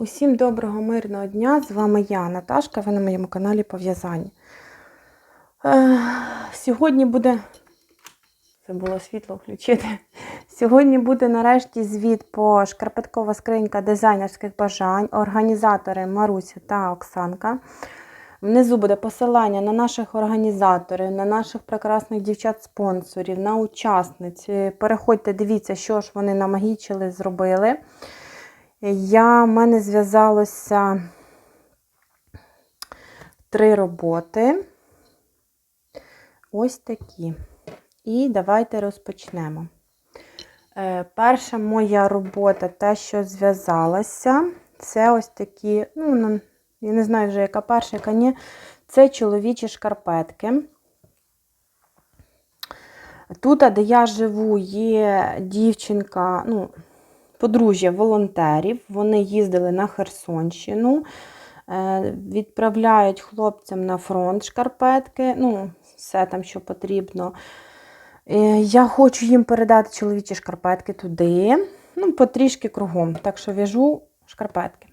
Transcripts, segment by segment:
Усім доброго мирного дня! З вами я, Наташка, ви на моєму каналі по в'язанню. Е, сьогодні буде. Це було світло включити. Сьогодні буде нарешті звіт по шкарпеткова скринька дизайнерських бажань, організатори Маруся та Оксанка. Внизу буде посилання на наших організаторів, на наших прекрасних дівчат-спонсорів, на учасниць. Е, Переходьте, дивіться, що ж вони намагічили, зробили. Я, в мене зв'язалося три роботи. Ось такі. І давайте розпочнемо. Е, перша моя робота, те, що зв'язалася, це ось такі, ну, я не знаю вже, яка перша, яка ні. Це чоловічі шкарпетки. Тут, де я живу, є дівчинка, ну, подружжя волонтерів. Вони їздили на Херсонщину, е, відправляють хлопцям на фронт шкарпетки, ну, все там, що потрібно. Е, Я хочу їм передати чоловічі шкарпетки туди, ну, потрішки кругом. Так що в'яжу шкарпетки.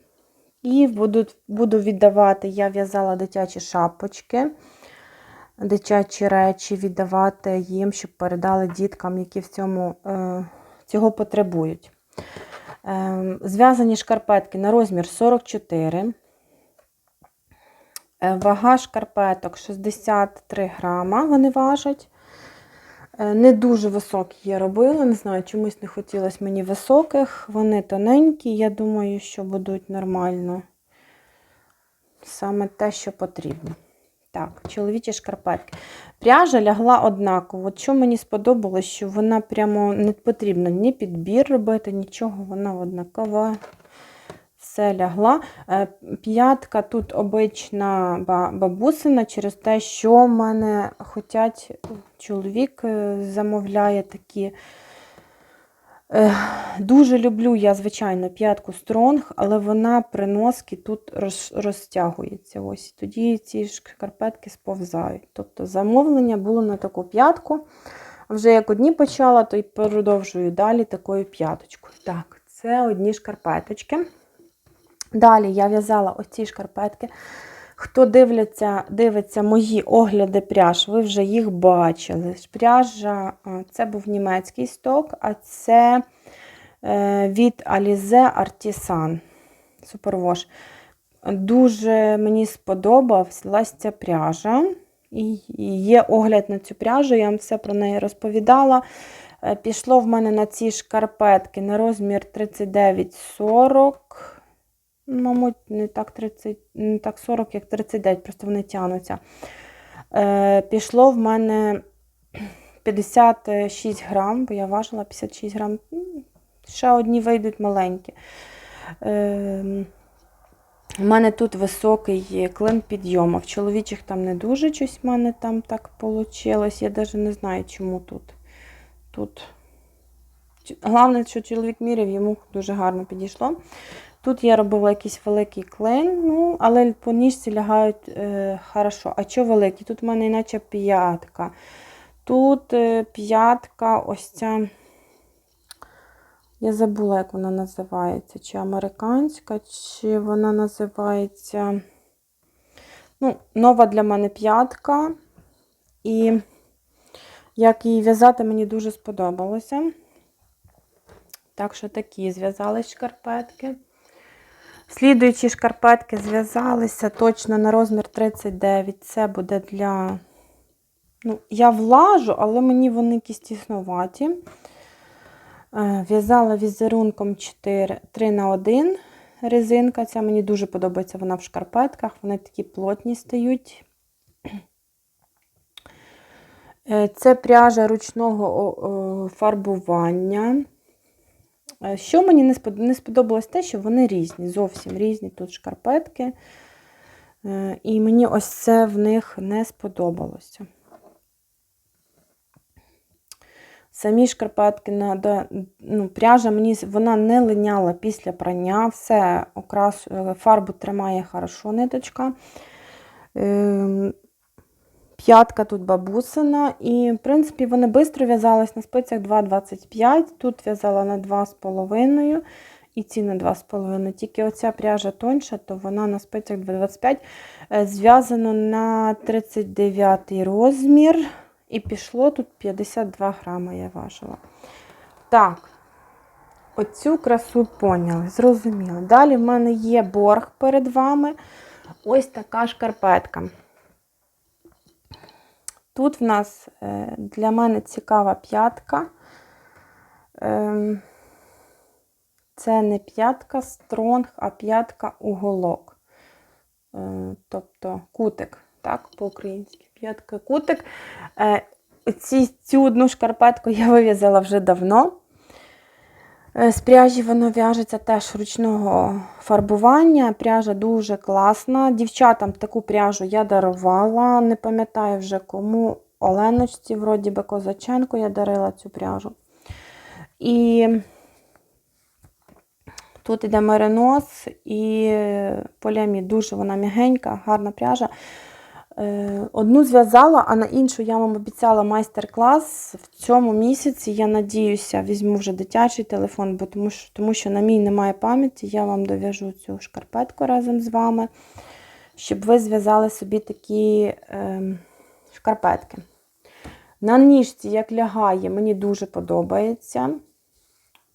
І буду, буду віддавати, я в'язала дитячі шапочки, дитячі речі, віддавати їм, щоб передали діткам, які в цьому, е, цього потребують. Е, Зв'язані шкарпетки на розмір 44. Е, Вага шкарпеток 63 грама, вони важать. Е, Не дуже високі я робила, не знаю, чомусь не хотілося мені високих. Вони тоненькі, я думаю, що будуть нормально. Саме те, що потрібно. Так, чоловічі шкарпетки. Пряжа лягла однаково. Що мені сподобалось, що вона прямо не потрібно ні підбір робити, нічого, вона однакова. Все лягла. Е, П'ятка тут обична бабусина через те, що в мене хотять, чоловік е, замовляє такі. Дуже люблю я, звичайно, п'ятку стронг, але вона при носкі тут роз, розтягується. Ось тоді ці шкарпетки сповзають. Тобто замовлення було на таку п'ятку. Вже як одні почала, то й продовжую далі такою п'яточкою. Так, це одні шкарпеточки. Далі я в'язала оці шкарпетки. Хто дивляться, дивиться мої огляди пряж, ви вже їх бачили. Пряжа це був німецький сток, а це е, від Alize Artisan Superwash. Дуже мені сподобалась ця пряжа. І і є огляд на цю пряжу, я вам все про неї розповідала. Е, Пішло в мене на ці шкарпетки на розмір 39-40. Мабуть, не так 30, не так 40, як 39, просто вони тягнуться. Е, пішло в мене 56 грам, бо я важила 56 грам. Ще одні вийдуть маленькі. Е, у мене тут високий клин підйому. В чоловічих там не дуже щось в мене там так вийшло. Я навіть не знаю, чому тут. Тут. Головне, що чоловік міряв, йому дуже гарно підійшло. Тут я робила якийсь великий клин, ну, але по ніжці лягають е, хорошо. А що великий? Тут в мене іначе п'ятка. Тут е, п'ятка, ось ця. Я забула, як вона називається. Чи американська, чи вона називається. Ну, нова для мене п'ятка. І як її в'язати, мені дуже сподобалося. Так що такі зв'язались шкарпетки. Слідуючі шкарпетки зв'язалися точно на розмір 39. Це буде для. Ну, я влажу, але мені вони якісь тіснуваті. Е, В'язала візерунком 4, 3 на 1 резинка. Ця мені дуже подобається вона в шкарпетках. Вони такі плотні стають. Е, Це пряжа ручного фарбування. Е, Що мені не сподобалось те, що вони різні, зовсім різні тут шкарпетки. Е, І мені ось це в них не сподобалося. Самі шкарпетки, на- ну, пряжа мені вона не линяла після прання, все окрас, е, фарбу тримає хорошо ниточка. П'ятка тут бабусина. І, в принципі, вони швидко в'язались на спицях 2,25. Тут в'язала на 2,5. і ці на 2,5. Тільки оця пряжа тонша, то вона на спицях 25. Е, Зв'язано на 39 розмір. І пішло тут 52 грами, я важила. Так, оцю красу поняли, зрозуміли. Далі в мене є борг перед вами. Ось така шкарпетка. Тут в нас е, для мене цікава п'ятка. Ем, Це не п'ятка стронг, а п'ятка уголок. Е, Тобто кутик, так, по-українськи. П'ятка кутик. Е, Ці, цю одну шкарпетку я вив'язала вже давно. Е, З пряжі воно в'яжеться теж ручного фарбування. Пряжа дуже класна. Дівчатам таку пряжу я дарувала. Не пам'ятаю вже кому. Оленочці, вроді би Козаченко, я дарила цю пряжу. І тут іде меринос і поліамід. Дуже вона м'ягенька, гарна пряжа. Е, Одну зв'язала, а на іншу я вам обіцяла майстер-клас. В цьому місяці, я надіюся, візьму вже дитячий телефон, бо тому, що, тому що на мій немає пам'яті. Я вам дов'яжу цю шкарпетку разом з вами, щоб ви зв'язали собі такі е, шкарпетки. На ніжці, як лягає, мені дуже подобається.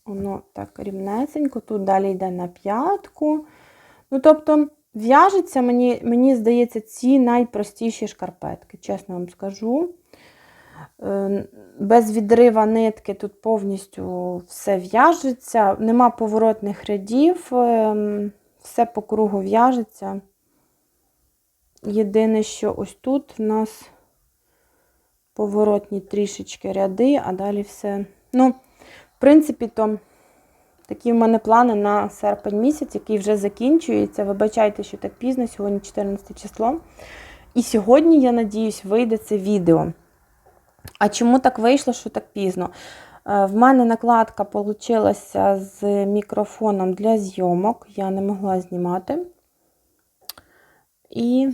Воно так рівнесенько. Тут далі йде на п'ятку. Ну, тобто, в'яжеться, мені, мені здається, ці найпростіші шкарпетки, чесно вам скажу. Е, Без відрива нитки тут повністю все в'яжеться, нема поворотних рядів, ем, все по кругу в'яжеться. Єдине, що ось тут в нас поворотні трішечки ряди, а далі все. Ну, в принципі, то такі в мене плани на серпень місяць, який вже закінчується. Вибачайте, що так пізно, сьогодні 14 число. І сьогодні, я надіюсь, вийде це відео. А чому так вийшло, що так пізно? Е, В мене накладка вийшла з мікрофоном для зйомок. Я не могла знімати. І,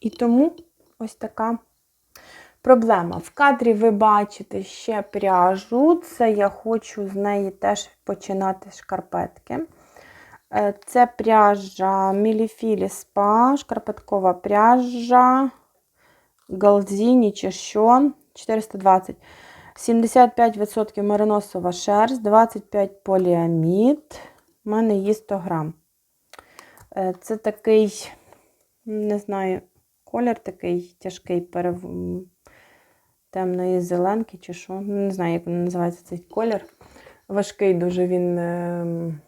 і тому ось така проблема. В кадрі ви бачите ще пряжу. Це я хочу з неї теж починати шкарпетки. Е, Це пряжа Міліфілі Спа, шкарпеткова пряжа. Галзіні чи що. 420. 75% мериносова шерсть, 25 поліамід. У мене є 100 грам. Е, Це такий, не знаю, колір такий тяжкий, перев... темної зеленки чи що. Ну, Не знаю, як називається цей колір. Важкий дуже він ем,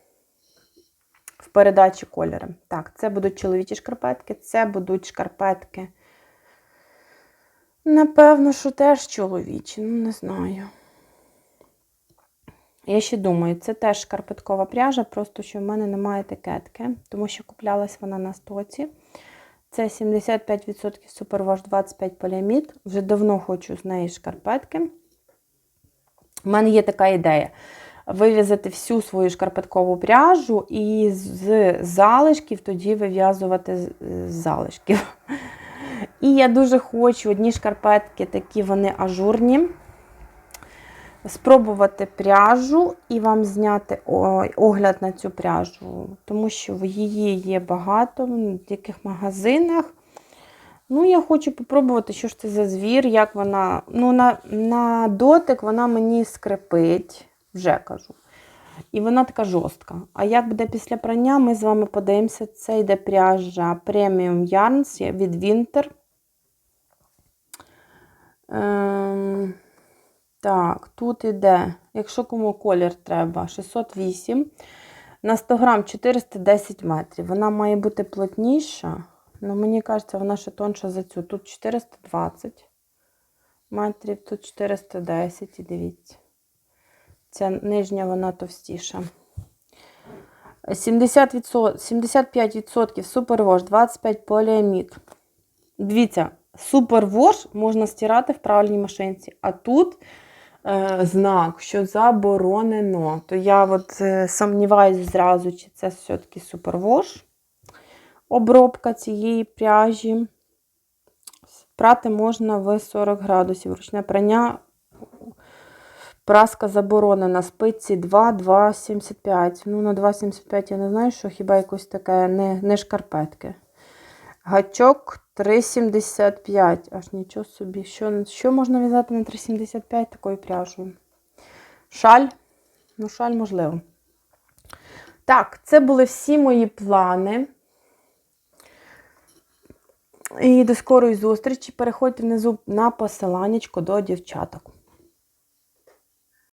в передачі кольори. Так, це будуть чоловічі шкарпетки, це будуть шкарпетки. Напевно, що теж чоловічі, ну не знаю. Я ще думаю, це теж шкарпеткова пряжа, просто що в мене немає етикетки, тому що куплялась вона на стоці. Це 75% супервош 25 поліамід. Вже давно хочу з неї шкарпетки. У мене є така ідея. Вив'язати всю свою шкарпеткову пряжу і з залишків тоді вив'язувати з залишків. І я дуже хочу одні шкарпетки, такі вони ажурні. Спробувати пряжу і вам зняти огляд на цю пряжу, тому що її є багато в яких магазинах. Ну, я хочу попробувати, що ж це за звір, як вона. Ну, на, на дотик вона мені скрипить, вже кажу. І вона така жорстка. А як буде після прання, ми з вами подивимося. Це йде пряжа Premium Yarns від Winter. Так, тут іде, якщо кому колір треба, 608. На 100 грам 410 метрів. Вона має бути плотніша. Ну, мені кажеться, вона ще тонша за цю. Тут 420 метрів, тут 410, і дивіться. Ця нижня вона товстіша. 70%, 75% супервош, 25 поліамід. Дивіться, супервош можна стирати в правильній машинці. А тут знак, що заборонено. То я от е, сумніваюся зразу, чи це все-таки супервош. Обробка цієї пряжі. Прати можна в 40 градусів. Ручне прання Праска заборонена, спиці 2, 2,75. Ну, на 2,75 я не знаю, що хіба якось таке не, не шкарпетки. Гачок 3,75. Аж нічого собі. Що, що можна в'язати на 3,75 такою пряжею? Шаль? Ну, шаль можливо. Так, це були всі мої плани. І до скорої зустрічі. Переходьте внизу на посиланнячко до дівчаток.